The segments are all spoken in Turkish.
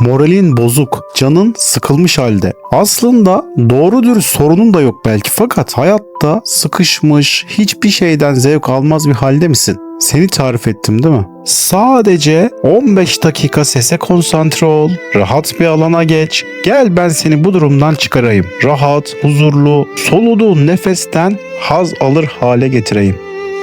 Moralin bozuk, canın sıkılmış halde. Aslında doğru dürüst sorunun da yok belki fakat hayatta sıkışmış, hiçbir şeyden zevk almaz bir halde misin? Seni tarif ettim değil mi? Sadece 15 dakika sese konsantre ol, rahat bir alana geç. Gel ben seni bu durumdan çıkarayım. Rahat, huzurlu, soluduğun nefesten haz alır hale getireyim.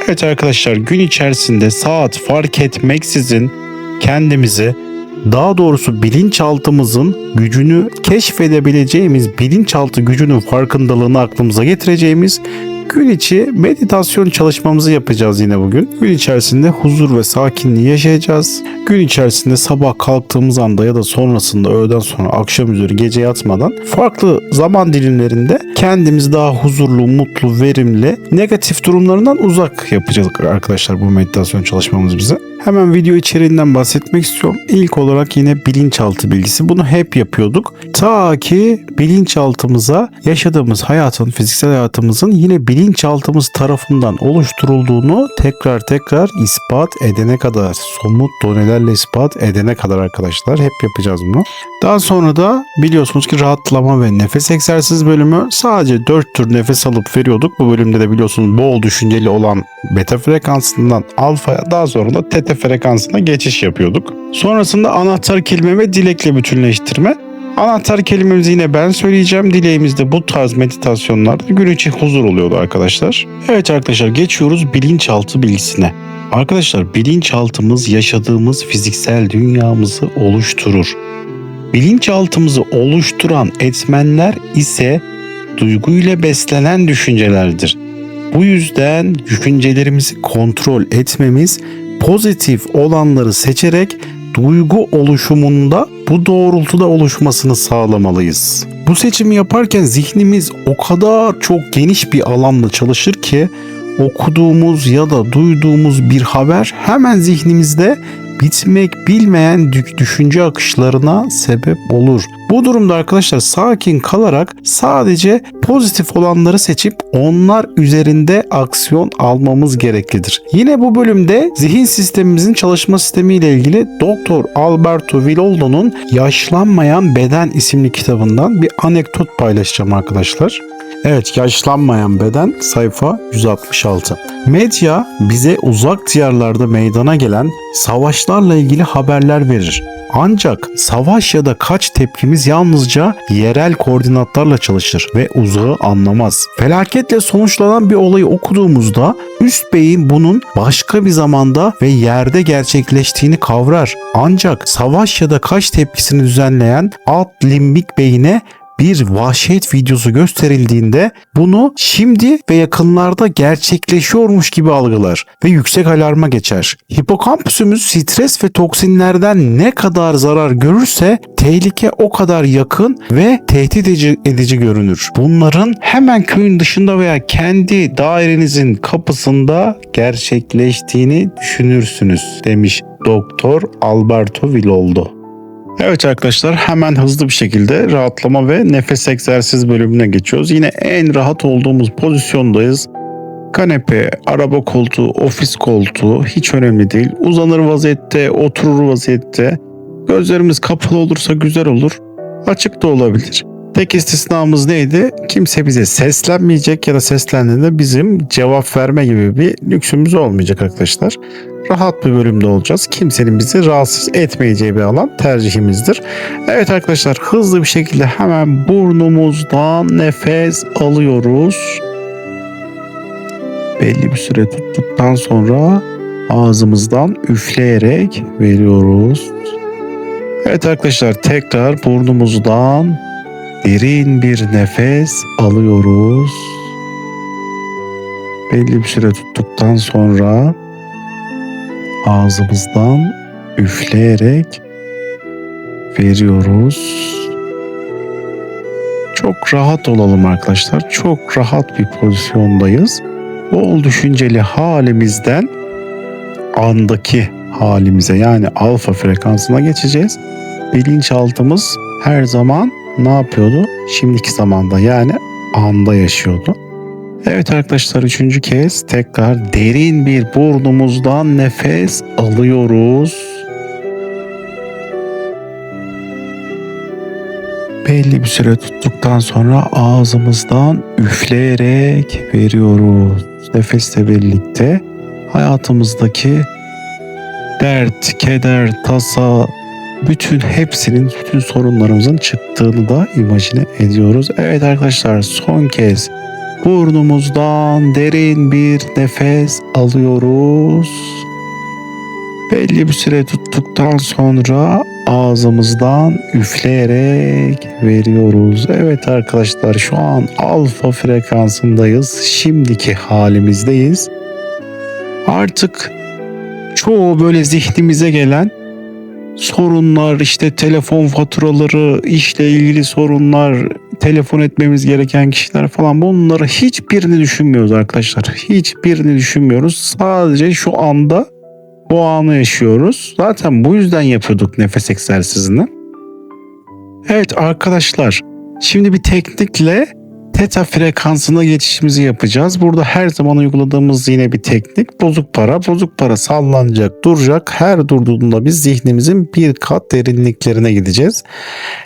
Evet arkadaşlar gün içerisinde saat fark etmeksizin kendimizi daha doğrusu bilinçaltımızın gücünü keşfedebileceğimiz bilinçaltı gücünün farkındalığını aklımıza getireceğimiz gün içi meditasyon çalışmamızı yapacağız yine bugün. Gün içerisinde huzur ve sakinliği yaşayacağız. Gün içerisinde sabah kalktığımız anda ya da sonrasında öğleden sonra akşam üzeri gece yatmadan farklı zaman dilimlerinde kendimizi daha huzurlu, mutlu, verimli, negatif durumlarından uzak yapacağız arkadaşlar bu meditasyon çalışmamız bize. Hemen video içeriğinden bahsetmek istiyorum. İlk olarak yine bilinçaltı bilgisi. Bunu hep yapıyorduk. Ta ki bilinçaltımıza yaşadığımız hayatın, fiziksel hayatımızın yine bilinçaltımız tarafından oluşturulduğunu tekrar tekrar ispat edene kadar, somut donelerle ispat edene kadar arkadaşlar hep yapacağız bunu. Daha sonra da biliyorsunuz ki rahatlama ve nefes egzersiz bölümü sadece 4 tür nefes alıp veriyorduk. Bu bölümde de biliyorsunuz bol düşünceli olan beta frekansından alfaya daha sonra da teta frekansına geçiş yapıyorduk. Sonrasında anahtar kelime ve dilekle bütünleştirme. Anahtar kelimemizi yine ben söyleyeceğim. Dileğimiz de bu tarz meditasyonlarda gün içi huzur oluyordu arkadaşlar. Evet arkadaşlar geçiyoruz bilinçaltı bilgisine. Arkadaşlar bilinçaltımız yaşadığımız fiziksel dünyamızı oluşturur. Bilinçaltımızı oluşturan etmenler ise duyguyla beslenen düşüncelerdir. Bu yüzden düşüncelerimizi kontrol etmemiz, pozitif olanları seçerek duygu oluşumunda bu doğrultuda oluşmasını sağlamalıyız. Bu seçimi yaparken zihnimiz o kadar çok geniş bir alanla çalışır ki okuduğumuz ya da duyduğumuz bir haber hemen zihnimizde bitmek bilmeyen dü- düşünce akışlarına sebep olur. Bu durumda arkadaşlar sakin kalarak sadece pozitif olanları seçip onlar üzerinde aksiyon almamız gereklidir. Yine bu bölümde zihin sistemimizin çalışma sistemi ile ilgili Doktor Alberto Villoldo'nun Yaşlanmayan Beden isimli kitabından bir anekdot paylaşacağım arkadaşlar. Evet yaşlanmayan beden sayfa 166. Medya bize uzak diyarlarda meydana gelen savaşlarla ilgili haberler verir. Ancak savaş ya da kaç tepkimiz yalnızca yerel koordinatlarla çalışır ve uzağı anlamaz. Felaketle sonuçlanan bir olayı okuduğumuzda üst beyin bunun başka bir zamanda ve yerde gerçekleştiğini kavrar. Ancak savaş ya da kaç tepkisini düzenleyen alt limbik beyine bir vahşet videosu gösterildiğinde bunu şimdi ve yakınlarda gerçekleşiyormuş gibi algılar ve yüksek alarma geçer. Hipokampüsümüz stres ve toksinlerden ne kadar zarar görürse tehlike o kadar yakın ve tehdit edici, görünür. Bunların hemen köyün dışında veya kendi dairenizin kapısında gerçekleştiğini düşünürsünüz demiş Doktor Alberto Villoldo. Evet arkadaşlar hemen hızlı bir şekilde rahatlama ve nefes egzersiz bölümüne geçiyoruz. Yine en rahat olduğumuz pozisyondayız. Kanepe, araba koltuğu, ofis koltuğu hiç önemli değil. Uzanır vaziyette, oturur vaziyette. Gözlerimiz kapalı olursa güzel olur. Açık da olabilir. Tek istisnamız neydi? Kimse bize seslenmeyecek ya da seslendiğinde bizim cevap verme gibi bir lüksümüz olmayacak arkadaşlar rahat bir bölümde olacağız. Kimsenin bizi rahatsız etmeyeceği bir alan tercihimizdir. Evet arkadaşlar hızlı bir şekilde hemen burnumuzdan nefes alıyoruz. Belli bir süre tuttuktan sonra ağzımızdan üfleyerek veriyoruz. Evet arkadaşlar tekrar burnumuzdan derin bir nefes alıyoruz. Belli bir süre tuttuktan sonra ağzımızdan üfleyerek veriyoruz. Çok rahat olalım arkadaşlar. Çok rahat bir pozisyondayız. Bol düşünceli halimizden andaki halimize yani alfa frekansına geçeceğiz. Bilinçaltımız her zaman ne yapıyordu? Şimdiki zamanda yani anda yaşıyordu. Evet arkadaşlar üçüncü kez tekrar derin bir burnumuzdan nefes alıyoruz. Belli bir süre tuttuktan sonra ağzımızdan üfleyerek veriyoruz. Nefesle birlikte hayatımızdaki dert, keder, tasa, bütün hepsinin, bütün sorunlarımızın çıktığını da imajine ediyoruz. Evet arkadaşlar son kez burnumuzdan derin bir nefes alıyoruz. Belli bir süre tuttuktan sonra ağzımızdan üfleyerek veriyoruz. Evet arkadaşlar şu an alfa frekansındayız. Şimdiki halimizdeyiz. Artık çoğu böyle zihnimize gelen sorunlar işte telefon faturaları, işle ilgili sorunlar, telefon etmemiz gereken kişiler falan bunları hiçbirini düşünmüyoruz arkadaşlar. Hiçbirini düşünmüyoruz. Sadece şu anda bu anı yaşıyoruz. Zaten bu yüzden yapıyorduk nefes egzersizini. Evet arkadaşlar şimdi bir teknikle teta frekansına geçişimizi yapacağız. Burada her zaman uyguladığımız yine bir teknik. Bozuk para. Bozuk para sallanacak, duracak. Her durduğunda biz zihnimizin bir kat derinliklerine gideceğiz.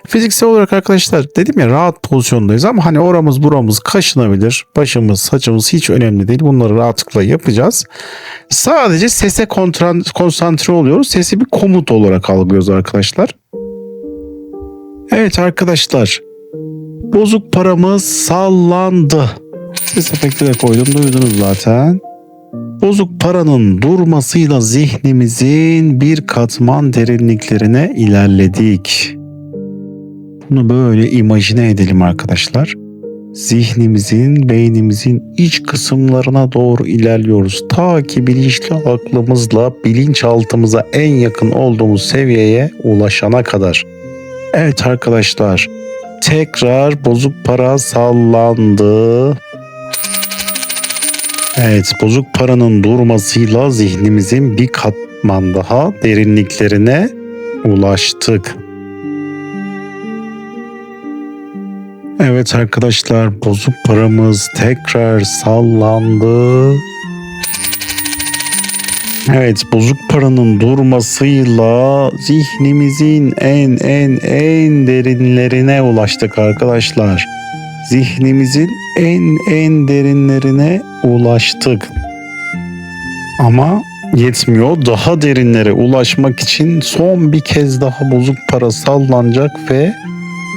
Fiziksel olarak arkadaşlar dedim ya rahat pozisyondayız ama hani oramız buramız kaşınabilir. Başımız, saçımız hiç önemli değil. Bunları rahatlıkla yapacağız. Sadece sese konsantre oluyoruz. Sesi bir komut olarak algılıyoruz arkadaşlar. Evet arkadaşlar. Bozuk paramız sallandı. Ses efekti de koydum duydunuz zaten. Bozuk paranın durmasıyla zihnimizin bir katman derinliklerine ilerledik. Bunu böyle imajine edelim arkadaşlar. Zihnimizin, beynimizin iç kısımlarına doğru ilerliyoruz. Ta ki bilinçli aklımızla bilinçaltımıza en yakın olduğumuz seviyeye ulaşana kadar. Evet arkadaşlar, tekrar bozuk para sallandı. Evet, bozuk paranın durmasıyla zihnimizin bir katman daha derinliklerine ulaştık. Evet arkadaşlar, bozuk paramız tekrar sallandı. Evet, bozuk paranın durmasıyla zihnimizin en en en derinlerine ulaştık arkadaşlar. Zihnimizin en en derinlerine ulaştık. Ama yetmiyor. Daha derinlere ulaşmak için son bir kez daha bozuk para sallanacak ve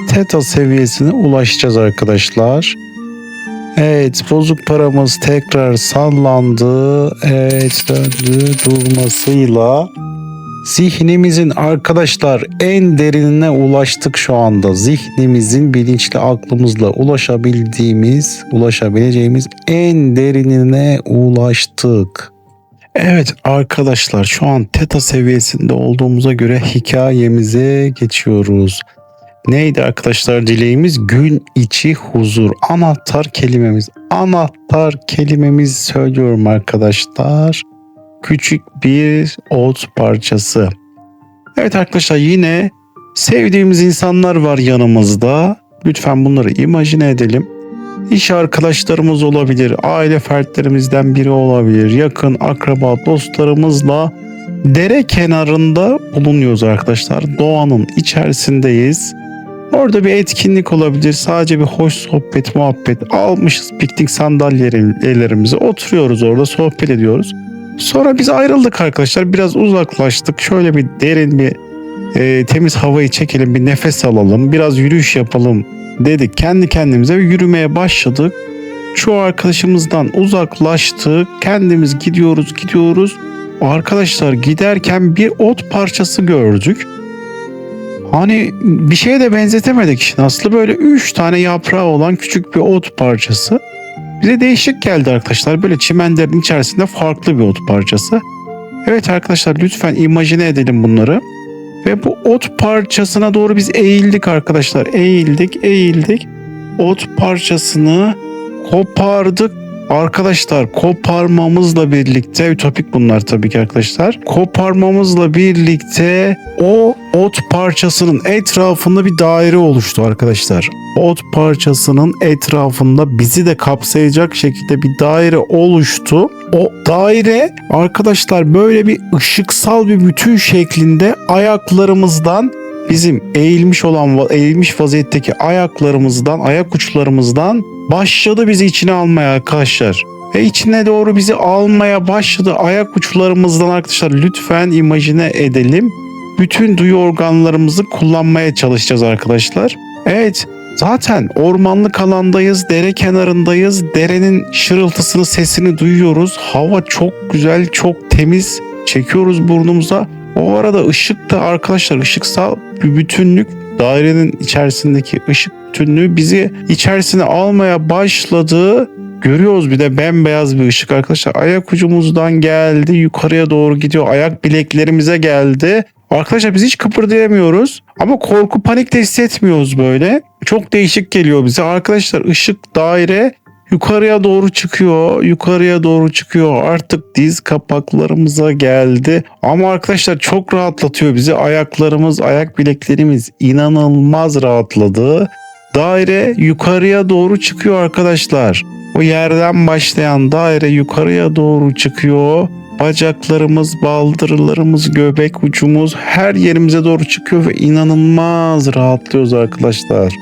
teta seviyesine ulaşacağız arkadaşlar. Evet bozuk paramız tekrar sallandı. Evet döndü durmasıyla. Zihnimizin arkadaşlar en derinine ulaştık şu anda. Zihnimizin bilinçli aklımızla ulaşabildiğimiz, ulaşabileceğimiz en derinine ulaştık. Evet arkadaşlar şu an teta seviyesinde olduğumuza göre hikayemize geçiyoruz. Neydi arkadaşlar dileğimiz? Gün içi huzur. Anahtar kelimemiz. Anahtar kelimemiz söylüyorum arkadaşlar. Küçük bir ot parçası. Evet arkadaşlar yine sevdiğimiz insanlar var yanımızda. Lütfen bunları imajine edelim. İş arkadaşlarımız olabilir, aile fertlerimizden biri olabilir, yakın akraba dostlarımızla dere kenarında bulunuyoruz arkadaşlar. Doğanın içerisindeyiz. Orada bir etkinlik olabilir. Sadece bir hoş sohbet, muhabbet. Almışız piknik sandalyelerimizi. Oturuyoruz orada sohbet ediyoruz. Sonra biz ayrıldık arkadaşlar. Biraz uzaklaştık. Şöyle bir derin bir e, temiz havayı çekelim. Bir nefes alalım. Biraz yürüyüş yapalım dedik. Kendi kendimize yürümeye başladık. Çoğu arkadaşımızdan uzaklaştık. Kendimiz gidiyoruz gidiyoruz. Arkadaşlar giderken bir ot parçası gördük. Hani bir şeye de benzetemedik işte. Aslında böyle üç tane yaprağı olan küçük bir ot parçası. Bize değişik geldi arkadaşlar. Böyle çimenlerin içerisinde farklı bir ot parçası. Evet arkadaşlar lütfen imajine edelim bunları. Ve bu ot parçasına doğru biz eğildik arkadaşlar. Eğildik, eğildik. Ot parçasını kopardık. Arkadaşlar koparmamızla birlikte ütopik bunlar tabii ki arkadaşlar. Koparmamızla birlikte o ot parçasının etrafında bir daire oluştu arkadaşlar. Ot parçasının etrafında bizi de kapsayacak şekilde bir daire oluştu. O daire arkadaşlar böyle bir ışıksal bir bütün şeklinde ayaklarımızdan bizim eğilmiş olan eğilmiş vaziyetteki ayaklarımızdan, ayak uçlarımızdan başladı bizi içine almaya arkadaşlar. Ve içine doğru bizi almaya başladı ayak uçlarımızdan arkadaşlar. Lütfen imajine edelim. Bütün duyu organlarımızı kullanmaya çalışacağız arkadaşlar. Evet Zaten ormanlık alandayız, dere kenarındayız. Derenin şırıltısını, sesini duyuyoruz. Hava çok güzel, çok temiz. Çekiyoruz burnumuza. O arada ışık da arkadaşlar ışıksal bir bütünlük dairenin içerisindeki ışık bütünlüğü bizi içerisine almaya başladı. Görüyoruz bir de bembeyaz bir ışık arkadaşlar. Ayak ucumuzdan geldi yukarıya doğru gidiyor. Ayak bileklerimize geldi. Arkadaşlar biz hiç kıpırdayamıyoruz ama korku panik de hissetmiyoruz böyle. Çok değişik geliyor bize. Arkadaşlar ışık daire yukarıya doğru çıkıyor. Yukarıya doğru çıkıyor. Artık diz kapaklarımıza geldi. Ama arkadaşlar çok rahatlatıyor bizi. Ayaklarımız, ayak bileklerimiz inanılmaz rahatladı. Daire yukarıya doğru çıkıyor arkadaşlar. O yerden başlayan daire yukarıya doğru çıkıyor. Bacaklarımız, baldırlarımız, göbek ucumuz her yerimize doğru çıkıyor ve inanılmaz rahatlıyoruz arkadaşlar.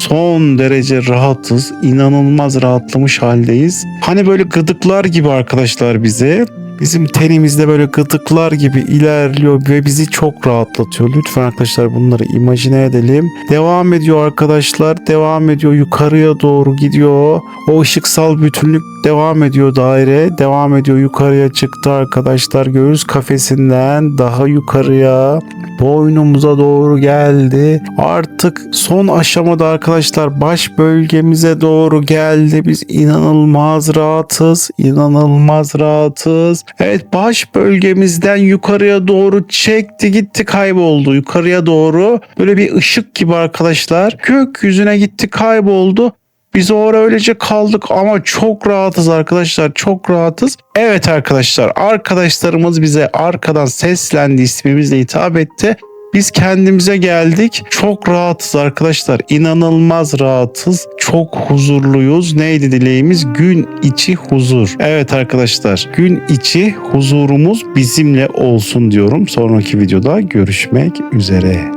Son derece rahatız, inanılmaz rahatlamış haldeyiz. Hani böyle gıdıklar gibi arkadaşlar bize. Bizim tenimizde böyle gıdıklar gibi ilerliyor ve bizi çok rahatlatıyor. Lütfen arkadaşlar bunları imajine edelim. Devam ediyor arkadaşlar. Devam ediyor. Yukarıya doğru gidiyor. O ışıksal bütünlük devam ediyor daire. Devam ediyor. Yukarıya çıktı arkadaşlar. Göğüs kafesinden daha yukarıya boynumuza doğru geldi. Artık son aşamada arkadaşlar baş bölgemize doğru geldi. Biz inanılmaz rahatız. İnanılmaz rahatız. Evet baş bölgemizden yukarıya doğru çekti gitti kayboldu. Yukarıya doğru böyle bir ışık gibi arkadaşlar. Gökyüzüne gitti kayboldu. Biz orada öylece kaldık ama çok rahatız arkadaşlar çok rahatız. Evet arkadaşlar arkadaşlarımız bize arkadan seslendi ismimizle hitap etti. Biz kendimize geldik. Çok rahatız arkadaşlar. İnanılmaz rahatız. Çok huzurluyuz. Neydi dileğimiz? Gün içi huzur. Evet arkadaşlar. Gün içi huzurumuz bizimle olsun diyorum. Sonraki videoda görüşmek üzere.